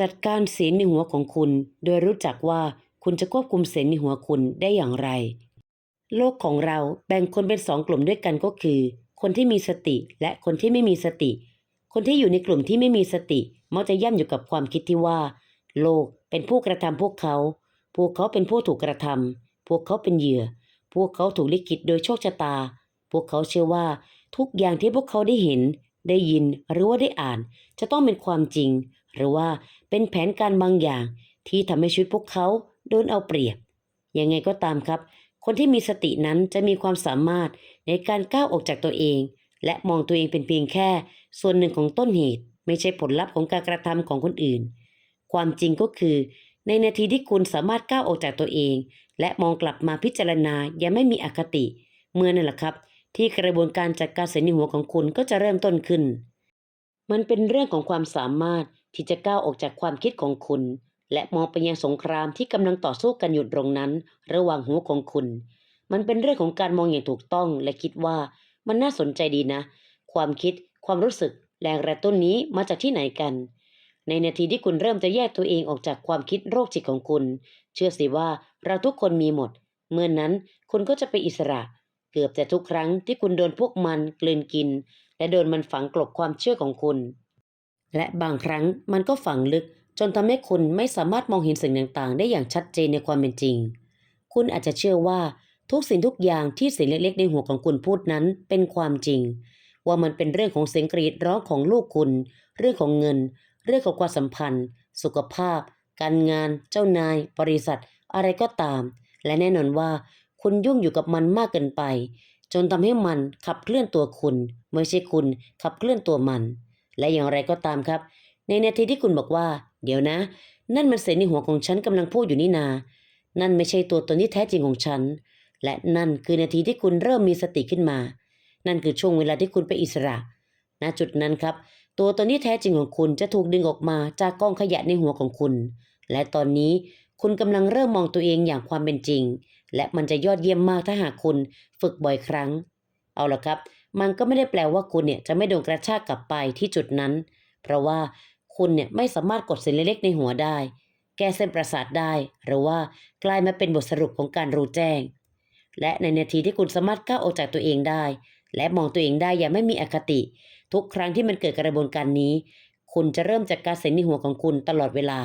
จัดการเสียงในหัวของคุณ โดยรู้จักว่าคุณจะควบคุมเสียงในหัวคุณได้อย่างไร โลกของเราแบ่งคนเป็นสองกลุ่มด้วยกันก็คือ คนที่มีสติและคนที่ไม่มีสติ คนที่อยู่ในกลุ่มที่ไม่มีสติมักจะย่ำอยู่กับความคิดที่ว่า โลกเป็นผู้กระทำพวกเขา พวกเขาเป็นผู้ถูกกระทำพวกเขาเป็นเหยื่อ พวกเขาถูกลิขิตโดยโชคชะตา พวกเขาเชื่อว่า ทุกอย่างที่พวกเขาได้เห็น ได้ยินหรือว่าได้อ่าน จะต้องเป็นความจริง หรือว่าเป็นแผนการบางอย่างที่ทำให้ชีวิตพวกเขาโดนเอาเปรียบ ยังไงก็ตามครับ คนที่มีสตินั้นจะมีความสามารถในการก้าวออกจากตัวเอง และมองตัวเองเป็นเพียงแค่ ส่วนหนึ่งของต้นเหตุ ไม่ใช่ผลลัพธ์ของการกระทำของคนอื่น ความจริงก็คือ ในนาทีที่คุณสามารถก้าวออกจากตัวเอง และมองกลับมาพิจารณาอย่าไม่มีอคติ เมื่อนั่นแหละครับ ที่กระบวนการจัดการเสีนหัวของคุณก็จะเริ่มต้นขึ้น มันเป็นเรื่องของความสามารถ ที่จะก้าวออกจากความคิดของคุณ และมองไปยังสงครามที่กำลังต่อสู้กันอยู่ตรงนั้น ระหว่างหัวของคุณ มันเป็นเรื่องของการมองอย่างถูกต้อง และคิดว่ามันน่าสนใจดีนะ ความคิด ความรู้สึก แรงกระตุ้นนี้มาจากที่ไหนกัน ในนาทีที่คุณเริ่มจะแยกตัวเองออกจากความคิดโรคจิตของคุณ เชื่อสิว่าเราทุกคนมีหมด เมื่อนนั้นคุณก็จะเป็นอิสระ เกือบจะทุกครั้งที่คุณโดนพวกมันกลืนกิน และโดนมันฝังกลบความเชื่อของคุณ และบางครั้งมันก็ฝังลึกจนทำให้คุณไม่สามารถมองเห็นสิ่งต่างๆ ได้อย่างชัดเจนในความเป็นจริง คุณอาจจะเชื่อว่าทุกสิ่งทุกอย่างที่เสียงเล็กๆในหัวของคุณพูดนั้นเป็นความจริง ว่ามันเป็นเรื่องของเสียงกรีดร้องของลูกคุณ เรื่องของเงิน เรื่องของความสัมพันธ์ สุขภาพ การงาน เจ้านาย บริษัท อะไรก็ตาม และแน่นอนว่า คุณยุ่งอยู่กับมันมากเกินไป จนทำให้มันขับเคลื่อนตัวคุณ ไม่ใช่คุณขับเคลื่อนตัวมัน และอย่างไรก็ตามครับ ในนาทีที่คุณบอกว่า เดี๋ยวนะ นั่นมันเสียงในหัวของฉันกำลังพูดอยู่นี่นา นั่นไม่ใช่ตัวตนที่แท้จริงของฉัน และนั่นคือนาทีที่คุณเริ่มมีสติขึ้นมา นั่นคือช่วงเวลาที่คุณเป็นอิสระ ณ จุดนั้นครับ ตัวตนที่แท้จริงของคุณจะถูกดึงออกมาจากกองขยะในหัวของคุณ และตอนนี้คุณกำลังเริ่มมองตัวเองอย่างความเป็นจริง และมันจะยอดเยี่ยมมากถ้าหากคุณฝึกบ่อยครั้ง เอาละครับ มันก็ไม่ได้แปลว่าคุณเนี่ยจะไม่โดนกระชากกลับไปที่จุดนั้น เพราะว่าคุณเนี่ยไม่สามารถกดเส้นเล็กๆในหัวได้ แก้เส้นประสาทได้ หรือว่ากลายมาเป็นบทสรุปของการรู้แจ้ง และในนาทีที่คุณสามารถก้าวออกจากตัวเองได้ และมองตัวเองได้อย่างไม่มีอคติ ทุกครั้งที่มันเกิดกระบวนการนี้ คุณจะเริ่มจากการเสียงในหัวของคุณตลอดเวลา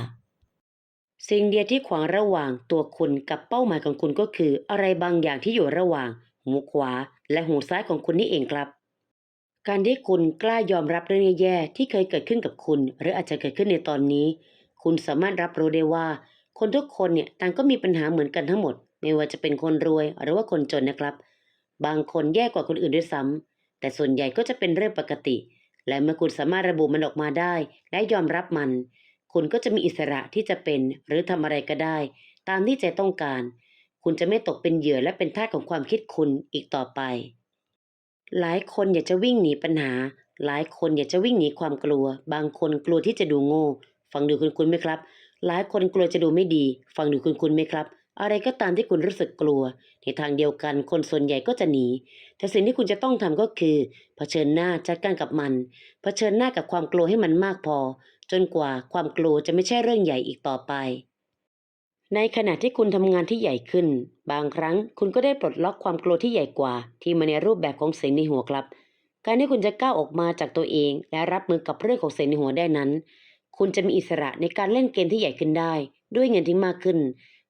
สิ่งเดียวที่ขวางระหว่างตัวคุณกับเป้าหมายของคุณก็คืออะไรบางอย่างที่อยู่ระหว่างหูขวา และหูซ้ายของคุณนี่เองครับ การที่คุณกล้ายอมรับเรื่องแย่ๆที่เคยเกิดขึ้นกับคุณ หรืออาจจะเกิดขึ้นในตอนนี้ คุณสามารถรับรู้ได้ว่า คนทุกคนเนี่ยต่างก็มีปัญหาเหมือนกันทั้งหมด ไม่ว่าจะเป็นคนรวยหรือว่าคนจนนะครับ บางคนแย่กว่าคนอื่นด้วยซ้ำแต่ส่วนใหญ่ก็จะเป็นเรื่องปกติ และเมื่อคุณสามารถระบุมันออกมาได้ และยอมรับมัน คุณก็จะมีอิสระที่จะเป็น หรือทำอะไรก็ได้ ตามที่ใจต้องการ คุณจะไม่ตกเป็นเหยื่อและเป็นทาสของความคิดคุณอีกต่อไป หลายคนอยากจะวิ่งหนีปัญหา หลายคนอยากจะวิ่งหนีความกลัว บางคนกลัวที่จะดูโง่ ฟังดูคุณคุณไหมครับ หลายคนกลัวจะดูไม่ดี ฟังดูคุณคุณไหมครับ อะไรก็ตามที่คุณรู้สึกกลัว ในทางเดียวกันคนส่วนใหญ่ก็จะหนี แต่สิ่งที่คุณจะต้องทำก็คือเผชิญหน้าจัดการกับมัน เผชิญหน้ากับความกลัวให้มันมากพอ จนกว่าความกลัวจะไม่ใช่เรื่องใหญ่อีกต่อไป ในขณะที่คุณทำงานที่ใหญ่ขึ้น บางครั้งคุณก็ได้ปลดล็อกความกลัวที่ใหญ่กว่า ที่มาในรูปแบบของเสียงในหัวครับ การที่คุณจะก้าวออกมาจากตัวเอง และรับมือกับเรื่องของเสียงในหัวได้นั้น คุณจะมีอิสระในการเล่นเกมที่ใหญ่ขึ้นได้ ด้วยเงินที่มากขึ้น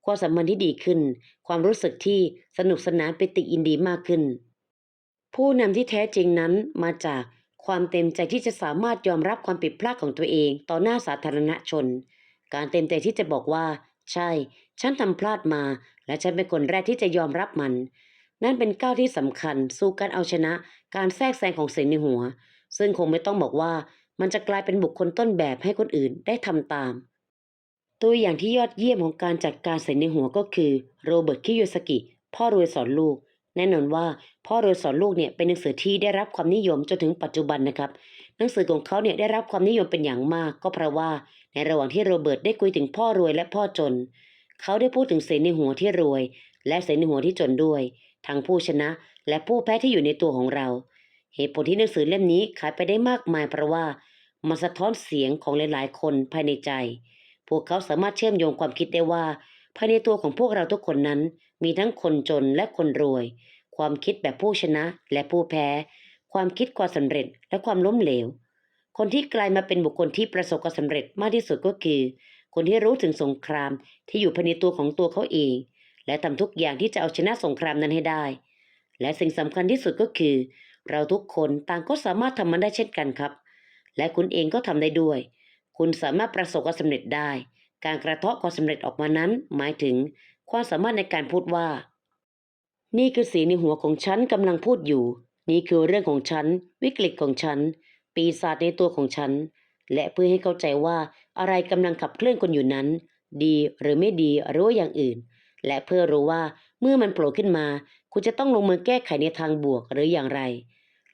ความสัมพันธ์ที่ดีขึ้น ความรู้สึกที่สนุกสนานเป็นติอินดีมากขึ้น ผู้นำที่แท้จริงนั้นมาจากความเต็มใจที่จะสามารถยอมรับความผิดพลาดของตัวเอง ต่อหน้าสาธารณชน การเต็มใจที่จะบอกว่า ใช่ ฉันทำพลาดมา และฉันเป็นคนแรกที่จะยอมรับมัน นั่นเป็นก้าวที่สำคัญ สู่การเอาชนะ การแทรกแซงของเสียงในหัว ซึ่งคงไม่ต้องบอกว่ามันจะกลายเป็นบุคคลต้นแบบให้คนอื่นได้ทำตาม ตัวอย่างที่ยอดเยี่ยมของการจัดการเสียงในหัวก็คือโรเบิร์ตคิโยสกิพ่อรวยสอนลูก แน่นอนว่า พ่อรวยสอนลูกเนี่ยเป็นหนังสือที่ได้รับความนิยมจนถึงปัจจุบันนะครับ หนังสือของเขาเนี่ยได้รับความนิยมเป็นอย่างมาก ก็เพราะว่า ในระหว่างที่โรเบิร์ตได้คุยถึงพ่อรวยและพ่อจน เขาได้พูดถึงเสียงในหัวที่รวย และเสียงในหัวที่จนด้วย ทั้งผู้ชนะและผู้แพ้ที่อยู่ในตัวของเรา เหตุผลที่หนังสือเล่มนี้ขายไปได้มากมายเพราะว่ามันสะท้อนเสียงของหลายๆ คนภายในใจ พวกเขาสามารถเชื่อมโยงความคิดได้ว่า ภายในตัวของพวกเราทุกคนนั้น มีทั้งคนจนและคนรวย ความคิดแบบผู้ชนะและผู้แพ้ ความคิดความสำเร็จและความล้มเหลว คนที่กลายมาเป็นบุคคลที่ประสบความสำเร็จมากที่สุดก็คือ คนที่รู้ถึงสงครามที่อยู่ภายในตัวของตัวเขาเอง และทำทุกอย่างที่จะเอาชนะสงครามนั้นให้ได้ และสิ่งสำคัญที่สุดก็คือ เราทุกคนต่างก็สามารถทำมันได้เช่นกันครับ และคุณเองก็ทำได้ด้วย คุณสามารถประสบความสำเร็จได้ การกระเทาะความสำเร็จออกมานั้น หมายถึงความสามารถในการพูดว่า นี่คือสีในหัวของฉันกำลังพูดอยู่ นี่คือเรื่องของฉัน วิกฤตของฉัน ปีศาจในตัวของฉัน และเพื่อให้เข้าใจว่าอะไรกำลังขับเคลื่อนคนอยู่นั้น ดีหรือไม่ดีหรือว่าอย่างอื่น และเพื่อรู้ว่าเมื่อมันโผล่ขึ้นมา คุณจะต้องลงมือแก้ไขในทางบวกหรืออย่างไร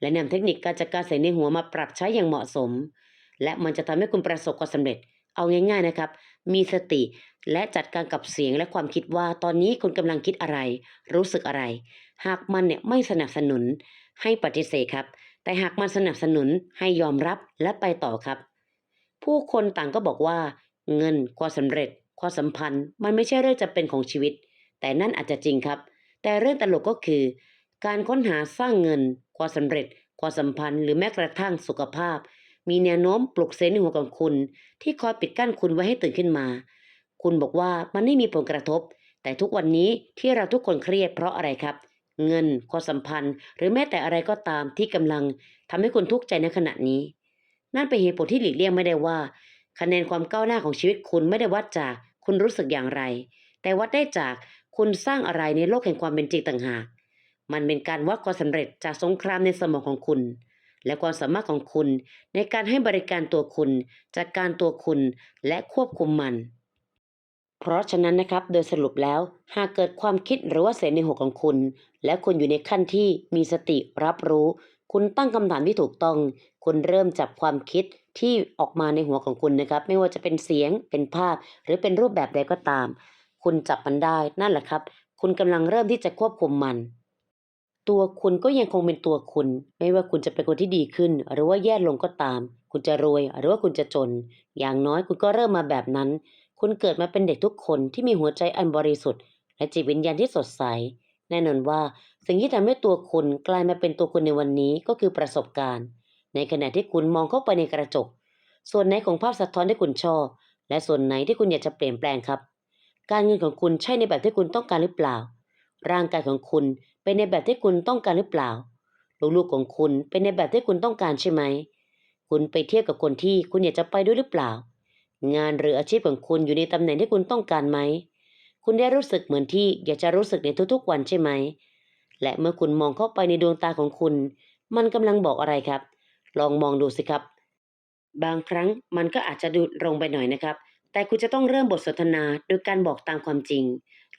และนำเทคนิคการจัดการเสียงในหัวมาปรับใช้อย่างเหมาะสม และมันจะทำให้คุณประสบความสำเร็จ เอาง่าย ๆนะครับ มีสติและจัดการกับเสียงและความคิดว่าตอนนี้คุณกำลังคิดอะไร รู้สึกอะไร หากมันเนี่ยไม่สนับสนุนให้ปฏิเสธครับ แต่หากมันสนับสนุนให้ยอมรับและไปต่อครับ ผู้คนต่างก็บอกว่า เงินความสำเร็จ ความสัมพันธ์ มันไม่ใช่เรื่องจำเป็นของชีวิต แต่นั่นอาจจะจริงครับ แต่เรื่องตลกก็คือ การค้นหาสร้างเงิน ความสำเร็จ ความสัมพันธ์ หรือแม้กระทั่งสุขภาพ มีแนวโน้มปลุกเซนในหัวของคุณ ที่คอยปิดกั้นคุณไว้ให้ตื่นขึ้นมา คุณบอกว่ามันไม่มีผลกระทบ แต่ทุกวันนี้ที่เราทุกคนเครียดเพราะอะไรครับเเงินความสัมพันธ์ หรือแม้แต่อะไรก็ตามที่กำลังทำให้คุณทุกข์ใจในขณะนี้ นั่นเป็นเหตุผลที่หลีกเลี่ยงไม่ได้ว่า คะแนนความก้าวหน้าของชีวิตคุณไม่ได้วัดจากคุณรู้สึกอย่างไร แต่วัดได้จากคุณสร้างอะไรในโลกแห่งความเป็นจริงต่างหาก มันเป็นการวัดความสำเร็จจากสงครามในสมองของคุณ และความสามารถของคุณในการให้บริการตัวคุณจัดการตัวคุณและควบคุมมัน เพราะฉะนั้นนะครับโดยสรุปแล้ว หากเกิดความคิดหรือว่าเสียงในหัวของคุณ และคุณอยู่ในขั้นที่มีสติรับรู้ คุณตั้งคำถามที่ถูกต้อง คุณเริ่มจับความคิดที่ออกมาในหัวของคุณนะครับ ไม่ว่าจะเป็นเสียงเป็นภาพ หรือเป็นรูปแบบใดก็ตาม คุณจับมันได้นั่นแหละครับ คุณกำลังเริ่มที่จะควบคุมมัน ตัวคุณก็ยังคงเป็นตัวคุณ ไม่ว่าคุณจะเป็นคนที่ดีขึ้น หรือว่าแย่ลงก็ตาม คุณจะรวยหรือว่าคุณจะจน อย่างน้อยคุณก็เริ่มมาแบบนั้น คุณเกิดมาเป็นเด็กทุกคนที่มีหัวใจอันบริสุทธิ์ และจิตวิญญาณที่สดใส แน่นอนว่า สิ่งที่ทำให้ตัวคุณกลายมาเป็นตัวคุณในวันนี้ก็คือประสบการณ์ ในขณะที่คุณมองเข้าไปในกระจก ส่วนไหนของภาพสะท้อนที่คุณชอบ และส่วนไหนที่คุณอยากจะเปลี่ยนแปลงครับ การเงินของคุณใช่ในแบบที่คุณต้องการหรือเปล่า ร่างกายของคุณเป็นในแบบที่คุณต้องการหรือเปล่า ลูกๆของคุณเป็นในแบบที่คุณต้องการใช่ไหม คุณไปเที่ยวกับคนที่คุณอยากจะไปด้วยหรือเปล่า งานหรืออาชีพของคุณอยู่ในตำแหน่งที่คุณต้องการไหม คุณได้รู้สึกเหมือนที่อยากจะรู้สึกในทุกๆวันใช่ไหม และเมื่อคุณมองเข้าไปในดวงตาของคุณ มันกำลังบอกอะไรครับ ลองมองดูสิครับ บางครั้งมันก็อาจจะดูลงไปหน่อยนะครับ แต่คุณจะต้องเริ่มบทสนทนาโดยการบอกตามความจริง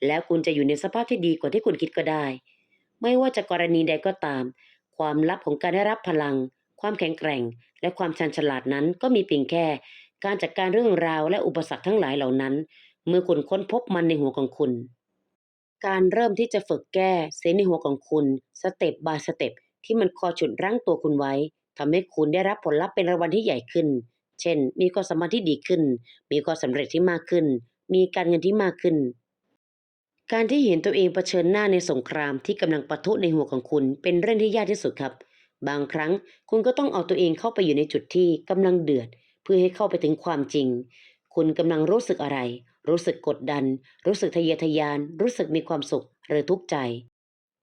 แล้วคุณจะอยู่ในสภาพที่ดีกว่าที่คุณคิดก็ได้ ไม่ว่าจะกรณีใดก็ตาม ความลับของการได้รับพลัง ความแข็งแกร่ง และความชันฉลาดนั้นก็มีเพียงแค่ การจัดการเรื่องราวและอุปสรรคทั้งหลายเหล่านั้น เมื่อคุณค้นพบมันในหัวของคุณ การเริ่มที่จะฝึกแก้เสียงในหัวของคุณสเต็ปบายสเต็ปที่มันคอยฉุดรั้งตัวคุณไว้ทำให้คุณได้รับผลลัพธ์เป็นรางวัลที่ใหญ่ขึ้น เช่น มีความสมพันธ์ที่ดีขึ้น มีความสำเร็จที่มากขึ้น มีการเงินที่มากขึ้น การที่เห็นตัวเองเผชิญหน้าในสงครามที่กำลังปะทุในหัวของคุณ เป็นเรื่องที่ยากที่สุดครับ บางครั้งคุณก็ต้องเอาตัวเองเข้าไปอยู่ในจุดที่กำลังเดือด เพื่อให้เข้าไปถึงความจริง คุณกำลังรู้สึกอะไร รู้สึกกดดัน รู้สึกทะเยอทะยาน รู้สึกมีความสุขหรือทุกข์ใจ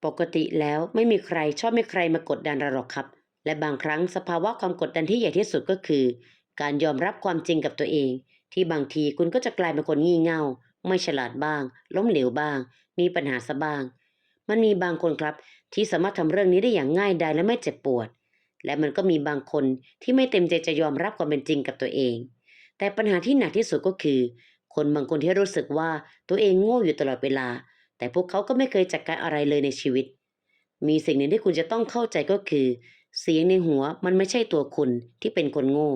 ปกติแล้วไม่มีใครชอบไม่ใครมากดดันเราหรอกครับ และบางครั้งสภาวะความกดดันที่ใหญ่ที่สุดก็คือ การยอมรับความจริงกับตัวเอง ที่บางทีคุณก็จะกลายเป็นคนงี่เง่า ไม่ฉลาดบ้าง ล้มเหลวบ้าง มีปัญหาซะบ้าง มันมีบางคนครับที่สามารถทำเรื่องนี้ได้อย่างง่ายดายและไม่เจ็บปวด และมันก็มีบางคนที่ไม่เต็มใจจะยอมรับความเป็นจริงกับตัวเอง แต่ปัญหาที่หนักที่สุดก็คือ คนบางคนที่รู้สึกว่าตัวเองโง่อยู่ตลอดเวลา แต่พวกเขาก็ไม่เคยจัดการอะไรเลยในชีวิต มีสิ่งหนึ่งที่คุณจะต้องเข้าใจก็คือ เสียงในหัวมันไม่ใช่ตัวคุณที่เป็นคนโง่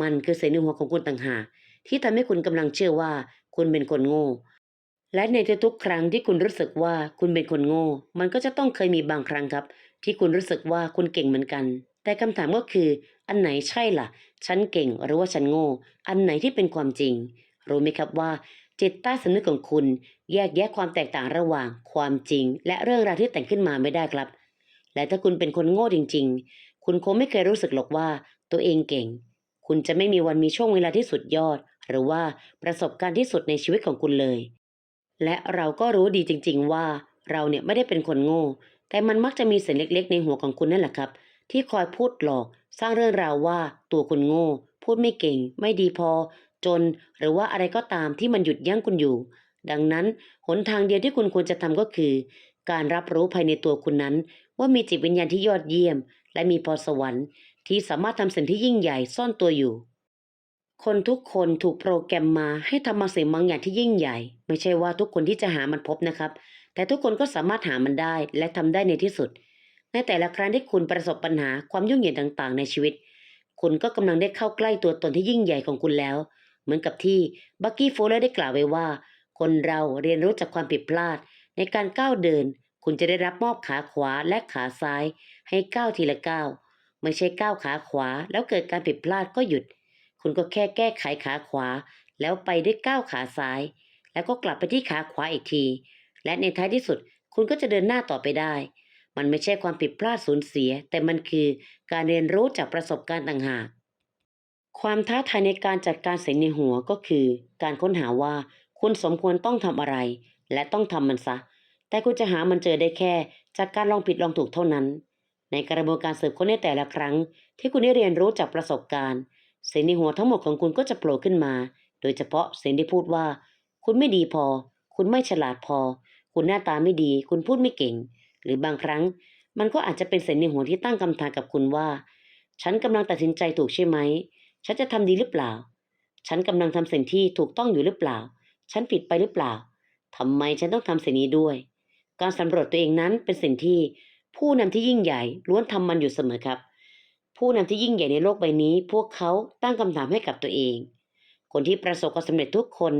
มันคือเสียงในหัวของคุณต่างหากที่ทำให้คุณกำลังเชื่อว่าคุณเป็นคนโง่ และในทุกๆครั้งที่คุณรู้สึกว่าคุณเป็นคนโง่ มันก็จะต้องเคยมีบางครั้งครับ ที่คุณรู้สึกว่าคุณเก่งเหมือนกัน แต่คำถามก็คือ อันไหนใช่ล่ะ ฉันเก่งหรือว่าฉันโง่ อันไหนที่เป็นความจริง รู้ไหมครับว่าจิตใต้สำนึกของคุณ แยกแยะความแตกต่างระหว่างความจริง และเรื่องราวที่แต่งขึ้นมาไม่ได้ครับ และถ้าคุณเป็นคนโง่จริง ๆ คุณคงไม่เคยรู้สึกหรอกว่าตัวเองเก่ง คุณจะไม่มีวันมีช่วงเวลาที่สุดยอด หรือว่าประสบการณ์ที่สุดในชีวิตของคุณเลย และเราก็รู้ดีจริง ๆ ว่าเราเนี่ยไม่ได้เป็นคนโง่ แต่มันมักจะมีเสียงเล็กๆ ในหัวของคุณนั่นแหละครับ ที่คอยพูดหลอก สร้างเรื่องราวว่าตัวคุณโง่ พูดไม่เก่ง ไม่ดีพอ จน หรือว่าอะไรก็ตามที่มันหยุดยั้งคุณอยู่ ดังนั้นหนทางเดียวที่คุณควรจะทำก็คือ การรับรู้ภายในตัวคุณนั้น ว่ามีจิตวิญญาณที่ยอดเยี่ยม และมีพรสวรรค์ ที่สามารถทำสิ่งที่ยิ่งใหญ่ซ่อนตัวอยู่คนทุกคนถูกโปรแกรมมาให้ทำมาสิ่งบางอย่างที่ยิ่งใหญ่ ไม่ใช่ว่าทุกคนที่จะหามันพบนะครับ แต่ทุกคนก็สามารถหามันได้และทำได้ในที่สุด ในแต่ละครั้งที่คุณประสบปัญหาความยุ่งเหยิงต่างๆ ในชีวิต คุณก็กำลังได้เข้าใกล้ตัวตนที่ยิ่งใหญ่ของคุณแล้ว เหมือนกับที่บักกี้โฟลเลอร์ได้กล่าวไว้ว่า คนเราเรียนรู้จากความผิดพลาด ในการก้าวเดิน คุณจะได้รับมอบขาขวาและขาซ้าย ให้ก้าวทีละก้าวไม่ใช่ก้าวขาขวา แล้วเกิดการผิดพลาดก็หยุด คุณก็แค่แก้ไขขาขวา แล้วไปด้วยก้าวขาซ้าย แล้วก็กลับไปที่ขาขวาอีกที และในท้ายที่สุดคุณก็จะเดินหน้าต่อไปได้ มันไม่ใช่ความผิดพลาดสูญเสีย แต่มันคือการเรียนรู้จากประสบการณ์ต่างหาก ความท้าทายในการจัดการเสียงในหัวก็คือ การค้นหาว่าคุณสมควรต้องทำอะไร และต้องทำมันซะ แต่คุณจะหามันเจอได้แค่ จากการลองผิดลองถูกเท่านั้น ในกระบวนการสืบค้นในแต่ละครั้ง ที่คุณได้เรียนรู้จากประสบการณ์เสียงในหัวทั้งหมดของคุณก็จะโผล่ขึ้นมา โดยเฉพาะเสียงที่พูดว่า คุณไม่ดีพอ คุณไม่ฉลาดพอ คุณหน้าตาไม่ดี คุณพูดไม่เก่ง หรือบางครั้ง มันก็อาจจะเป็นเสียงในหัวที่ตั้งคำถามกับคุณว่า ฉันกำลังตัดสินใจถูกใช่ไหม ฉันจะทำดีหรือเปล่า ฉันกำลังทำสิ่งที่ถูกต้องอยู่หรือเปล่า ฉันผิดไปหรือเปล่าทำไมฉันต้องทำสิ่งนี้ด้วย การสำรวจตัวเองนั้นเป็นสิ่งที่ผู้นำที่ยิ่งใหญ่ล้วนทำมันอยู่เสมอครับ ผู้นำที่ยิ่งใหญ่ในโลกใบนี้ พวกเขาตั้งคำถามให้กับตัวเอง คนที่ประสบความสำเร็จทุกคน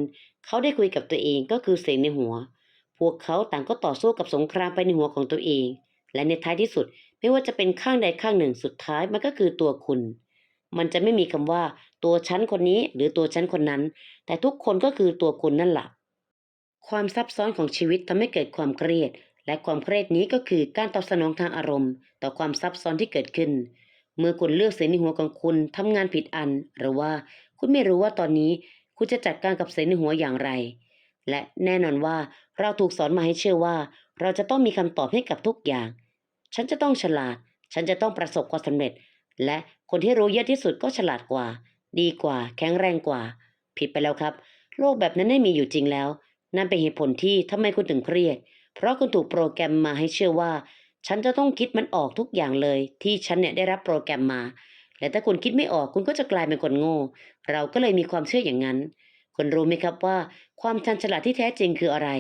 เขาได้คุยกับตัวเองก็คือเสียงในหัว พวกเขาต่างก็ต่อสู้กับสงครามไปในหัวของตัวเอง และในท้ายที่สุดไม่ว่าจะเป็นข้างใดข้างหนึ่งสุดท้ายมันก็คือตัวคุณ มันจะไม่มีคำว่า ตัวฉันคนนี้หรือตัวฉันคนนั้น แต่ทุกคนก็คือตัวคุณนั่นแหละความซับซ้อนของชีวิตทำให้เกิดความเครียด และความเครียดนี้ก็คือการตอบสนองทางอารมณ์ ต่อความซับซ้อนที่เกิดขึ้น เมื่อคุณเลือกเสียงในหัวของคุณทำงานผิดอัน หรือว่าคุณไม่รู้ว่าตอนนี้คุณจะจัดการกับเสียงในหัวอย่างไร และแน่นอนว่าเราถูกสอนมาให้เชื่อว่า เราจะต้องมีคำตอบให้กับทุกอย่าง ฉันจะต้องฉลาด ฉันจะต้องประสบความสำเร็จ และคนที่รู้เยอะที่สุดก็ฉลาดกว่า ดีกว่า แข็งแรงกว่า ผิดไปแล้วครับ โลกแบบนั้นไม่มีอยู่จริงแล้ว นั่นเป็นเหตุผลที่ทำไมคุณถึงเครียด เพราะคุณถูกโปรแกรมมาให้เชื่อว่า ฉันจะต้องคิดมันออกทุกอย่างเลย ที่ฉันเนี่ยได้รับโปรแกรมมา และถ้าคุณคิดไม่ออกคุณก็จะกลายเป็นคนโง่ เราก็เลยมีความเชื่ออย่างนั้น คุณรู้ไหมครับว่า ความชันฉลาดที่แท้จริงคืออะไร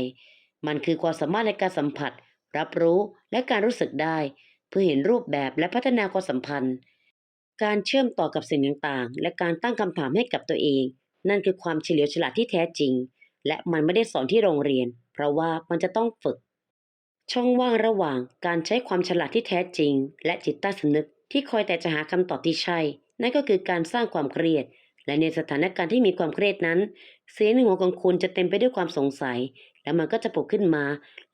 มันคือความสามารถในการสัมผัส รับรู้และการรู้สึกได้ เพื่อเห็นรูปแบบและพัฒนาความสัมพันธ์ การเชื่อมต่อกับสิ่งต่างๆ และการตั้งคำถามให้กับตัวเอง นั่นคือความเฉลียวฉลาดที่แท้จริง และมันไม่ได้สอนที่โรงเรียน เพราะว่ามันจะต้องฝึก ช่องว่างระหว่างการใช้ความฉลาดที่แท้จริง และจิตใต้สำนึกที่คอยแต่จะหาคำตอบที่ใช่ นั่นก็คือการสร้างความเครียด และในสถานการณ์ที่มีความเครียดนั้น เสียงในหัวของคุณจะเต็มไปด้วยความสงสัย แล้วมันก็จะปลุกขึ้นมา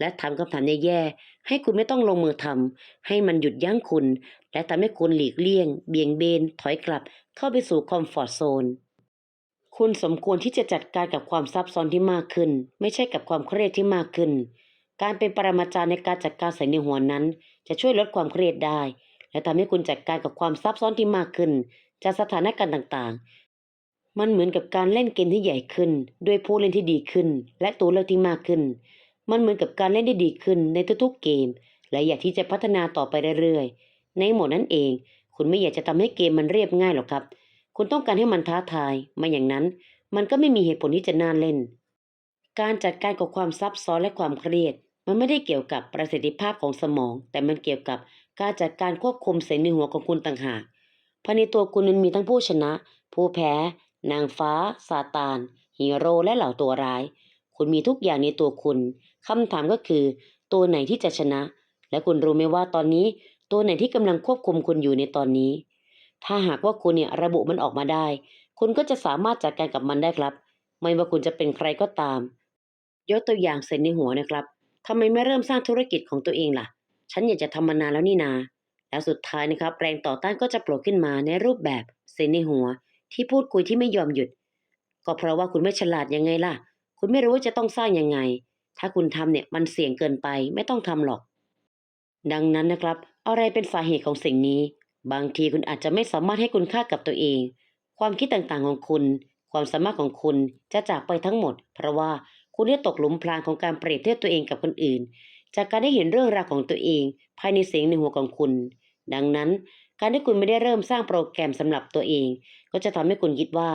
และถามคำถามแย่ๆให้คุณไม่ต้องลงมือทำให้มันหยุดยั้งคุณ และทำให้คุณหลีกเลี่ยง เบี่ยงเบน ถอยกลับ เข้าไปสู่คอมฟอร์ทโซนคุณสมควรที่จะจัดการกับความซับซ้อนที่มากขึ้น ไม่ใช่กับความเครียดที่มากขึ้น การเป็นปรมาจารย์ในการจัดการใส่ในหัวนั้น จะช่วยลดความเครียดได้ และทำให้คุณจัดการกับความซับซ้อนที่มากขึ้น จากสถานการณ์ต่างๆ มันเหมือนกับการเล่นเกมที่ใหญ่ขึ้น ด้วยผู้เล่นที่ดีขึ้น และตัวเลือกที่มากขึ้น มันเหมือนกับการเล่นได้ดีขึ้นในทุกๆเกม และอยากที่จะพัฒนาต่อไปเรื่อยๆ ในหมดนั้นเอง คุณไม่อยากจะทำให้เกมมันเรียบง่ายหรอกครับ คุณต้องการให้มันท้าทายไม่อย่างนั้น มันก็ไม่มีเหตุผลที่จะน่าเล่น การจัดการกับความซับซ้อนและความเครียด มันไม่ได้เกี่ยวกับประสิทธิภาพของสมอง แต่มันเกี่ยวกับการจัดการควบคุมเสียงในหัวของคุณต่างหากภายในตัวคุณมันมีทั้งผู้ชนะ ผู้แพ้ นางฟ้า ซาตาน ฮีโร่และเหล่าตัวร้าย คุณมีทุกอย่างในตัวคุณคำถามก็คือ ตัวไหนที่จะชนะ และคุณรู้ไหมว่าตอนนี้ ตัวไหนที่กำลังควบคุมคุณอยู่ในตอนนี้ ถ้าหากว่าคุณเนี่ยระบุมันออกมาได้ คุณก็จะสามารถจัดการกับมันได้ครับ ไม่ว่าคุณจะเป็นใครก็ตาม ยกตัวอย่างเซนในหัวนะครับทำไมไม่เริ่มสร้างธุรกิจของตัวเองล่ะ ฉันอยากจะทำมานานแล้วนี่นา แล้วสุดท้ายนะครับ แรงต่อต้านก็จะโผล่ขึ้นมาในรูปแบบเซนในหัว ที่พูดคุยที่ไม่ยอมหยุด ก็เพราะว่าคุณไม่ฉลาดยังไงล่ะ คุณไม่รู้ว่าจะต้องสร้างยังไง ถ้าคุณทำเนี่ยมันเสี่ยงเกินไปไม่ต้องทำหรอก ดังนั้นนะครับ อะไรเป็นสาเหตุของสิ่งนี้ บางทีคุณอาจจะไม่สามารถให้คุณค่ากับตัวเอง ความคิดต่างๆของคุณ ความสามารถของคุณจะจากไปทั้งหมด เพราะว่าคุณได้ตกหลุมพรางของการเปรียบเทียบตัวเองกับคนอื่น จากการได้เห็นเรื่องราวของตัวเอง ภายในเสียงในหัวของคุณ ดังนั้น การที่คุณไม่ได้เริ่มสร้างโปรแกรมสำหรับตัวเอง ก็จะทำให้คุณคิดว่า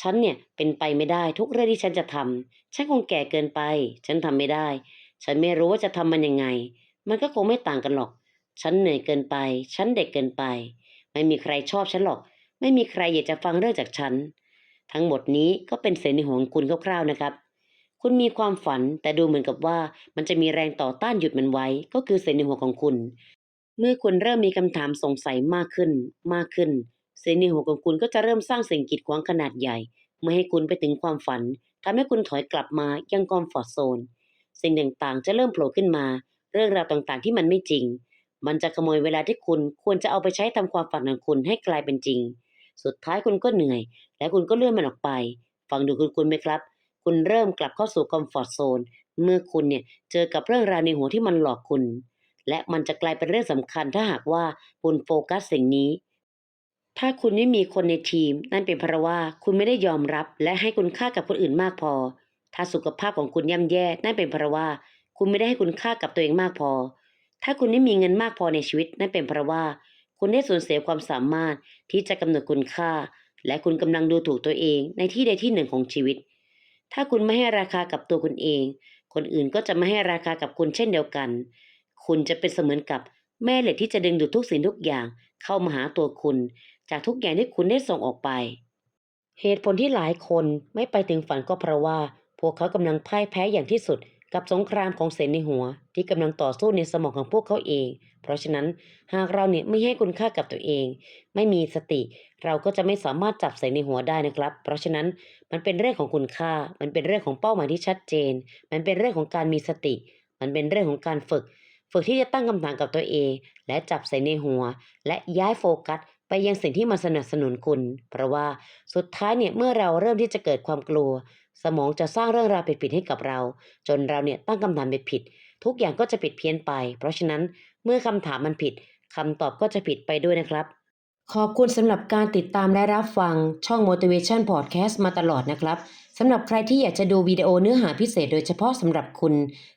ฉันเนี่ยเป็นไปไม่ได้ทุกเรื่องที่ฉันจะทำฉันคงแก่เกินไป ฉันทำไม่ได้ ฉันไม่รู้ว่าจะทำมันยังไง มันก็คงไม่ต่างกันหรอก ฉันเหนื่อยเกินไป ฉันเด็กเกินไป ไม่มีใครชอบฉันหรอก ไม่มีใครอยากจะฟังเรื่องจากฉัน ทั้งหมดนี้ก็เป็นเสียงในหัวของคุณคร่าวๆนะครับคุณมีความฝันแต่ดูเหมือนกับว่ามันจะมีแรงต่อต้านหยุดมันไว้ ก็คือเสียงในหัวของคุณ เมื่อคุณเริ่มมีคำถามสงสัยมากขึ้น มากขึ้น เสียงในหัวของคุณก็จะเริ่มสร้างสิ่งกีดขวางขนาดใหญ่ ไม่ให้คุณไปถึงความฝันทำให้คุณถอยกลับมายังคอมฟอร์ทโซน สิ่งต่างๆ จะเริ่มโผล่ขึ้นมา เรื่องราวต่างๆ ที่มันไม่จริง มันจะขโมยเวลาที่คุณควรจะเอาไปใช้ทำความฝันของคุณให้กลายเป็นจริง สุดท้ายคุณก็เหนื่อย และคุณก็เลื่อนมันออกไป ฟังดูคุณคุณไหมครับ คุณเริ่มกลับเข้าสู่คอมฟอร์ทโซน เมื่อคุณเนี่ยเจอกับเรื่องราวในหัวที่มันหลอกคุณ และมันจะกลายเป็นเรื่องสำคัญถ้าหากว่าคุณโฟกัสสิ่งนี้ ถ้าคุณไม่มีคนในทีม นั่นเป็นเพราะว่าคุณไม่ได้ยอมรับ และให้คุณค่ากับคนอื่นมากพอ ถ้าสุขภาพของคุณย่ำแย่นั่นเป็นเพราะว่า คุณไม่ได้ให้คุณค่ากับตัวเองมากพอ ถ้าคุณไม่มีเงินมากพอในชีวิต นั่นเป็นเพราะว่า คุณได้สูญเสียความสามารถที่จะกำหนดคุณค่า และคุณกำลังดูถูกตัวเอง ในที่ใดที่หนึ่งของชีวิต ถ้าคุณไม่ให้ราคากับตัวคุณเอง คนอื่นก็จะไม่ให้ราคากับคุณเช่นเดียวกัน คุณจะเป็นเสมือนกับแม่เหล็กที่จะดึงดูดทุกสิ่งทุกอย่างเข้ามาหาตัวคุณ จากทุกอย่างที่คุณได้ส่งออกไป เหตุผลที่หลายคนไม่ไปถึงฝันก็เพราะว่า พวกเขากำลังพ่ายแพ้อย่างที่สุดกับสงครามของเสนในหัว ที่กำลังต่อสู้ในสมองของพวกเขาเอง เพราะฉะนั้นหากเราเนี่ยไม่ให้คุณค่ากับตัวเอง ไม่มีสติ เราก็จะไม่สามารถจับเสนในหัวได้นะครับ เพราะฉะนั้นมันเป็นเรื่องของคุณค่า มันเป็นเรื่องของเป้าหมายที่ชัดเจน มันเป็นเรื่องของการมีสติ มันเป็นเรื่องของการฝึก ฝึกที่จะตั้งคำถามกับตัวเอง และจับใส่ในหัว และย้ายโฟกัส ไปยังสิ่งที่มาสนับสนุนคุณ เพราะว่าสุดท้ายเนี่ยเมื่อเราเริ่มที่จะเกิดความกลัว สมองจะสร้างเรื่องราวผิดๆให้กับเรา จนเราเนี่ยตั้งคำถามผิดๆทุกอย่างก็จะผิดเพี้ยนไป เพราะฉะนั้นเมื่อคำถามมันผิดคำตอบก็จะผิดไปด้วยนะครับ ขอบคุณสำหรับการติดตามและรับฟังช่อง Motivation Podcast มาตลอดนะครับ สำหรับใครที่อยากจะดูวิดีโอเนื้อหาพิเศษโดยเฉพาะสำหรับคุณ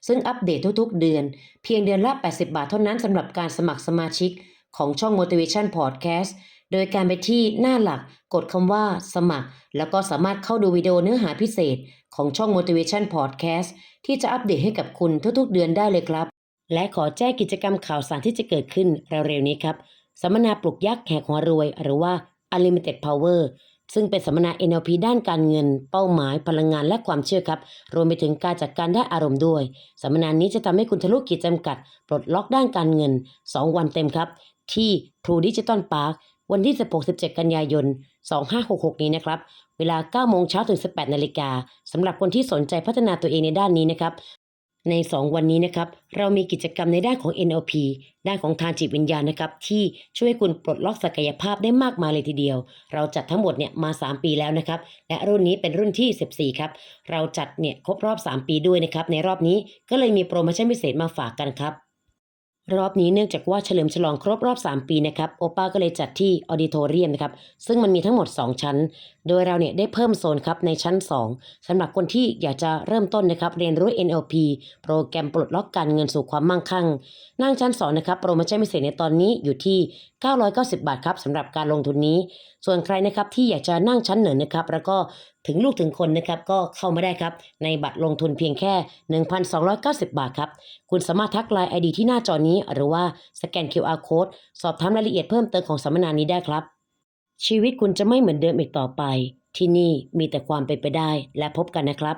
ซึ่งอัปเดตทุกๆ เดือน เพียงเดือนละ 80 บาทเท่านั้นสำหรับการสมัครสมาชิกของช่อง Motivation Podcast โดยการไปที่หน้าหลักกดคำว่าสมัคร แล้วก็สามารถเข้าดูวิดีโอเนื้อหาพิเศษของช่อง Motivation Podcast ที่จะอัปเดตให้กับคุณทุกๆ เดือนได้เลยครับ และขอแจ้งกิจกรรมข่าวสารที่จะเกิดขึ้นเร็วๆนี้ครับสัมมนาปลุกยักษ์แหกหัวรวย หรือว่า Unlimited Power ซึ่งเป็นสัมมนา NLP ด้านการเงิน เป้าหมาย พลังงานและความเชื่อครับ รวมไปถึงการจัดการได้านอารมณ์ด้วย สัมมนานี้จะทำให้คุณทะลุขีดจำกัด ปลดล็อกด้านการเงิน 2 วันเต็มครับ ที่ True Digital Park วันที่ 16-17 กันยายน 2566 นี้นะครับ เวลา 9 โมงเช้าถึง 18 นาฬิกาสำหรับคนที่สนใจพัฒนาตัวเองในด้านนี้นะครับ ใน 2 วันนี้นะครับเรามีกิจกรรมในด้านของ NLP ด้านของทางจิตวิญญาณนะครับที่ช่วยคุณปลดล็อกศักยภาพได้มากมายเลยทีเดียว เราจัดทั้งหมดเนี่ยมา 3 ปีแล้วนะครับและรุ่นนี้เป็นรุ่นที่ 14 ครับ เราจัดเนี่ยครบรอบ 3 ปีด้วยนะครับในรอบนี้ก็เลยมีโปรโมชั่นพิเศษมาฝากกันครับ รอบนี้เนื่องจากว่าเฉลิมฉลองครบรอบ 3 ปีนะครับโอป้าก็เลยจัดที่ออดิโทเรียมนะครับซึ่งมันมีทั้งหมด 2 ชั้น โดยเราเนี่ยได้เพิ่มโซนครับในชั้น 2สำหรับคนที่อยากจะเริ่มต้นนะครับเรียนรู้ NLP โปรแกรมปลดล็อกการเงินสู่ความมั่งคั่ง นั่งชั้น 2 นะครับโปรโมชั่นพิเศษในตอนนี้อยู่ที่ 990 บาทครับสำหรับการลงทุนนี้ ส่วนใครนะครับที่อยากจะนั่งชั้นเหนือนะครับ แล้วก็ถึงลูกถึงคนนะครับก็เข้ามาได้ครับ ในบัตรลงทุนเพียงแค่ 1,290 บาทครับ คุณสามารถทักไลน์ ID ที่หน้าจอนี้ หรือว่าสแกน QR Code สอบถามรายละเอียดเพิ่มเติมของสัมมนานี้ได้ครับ ชีวิตคุณจะไม่เหมือนเดิมอีกต่อไป ที่นี่มีแต่ความเป็นไปได้และพบกันนะครับ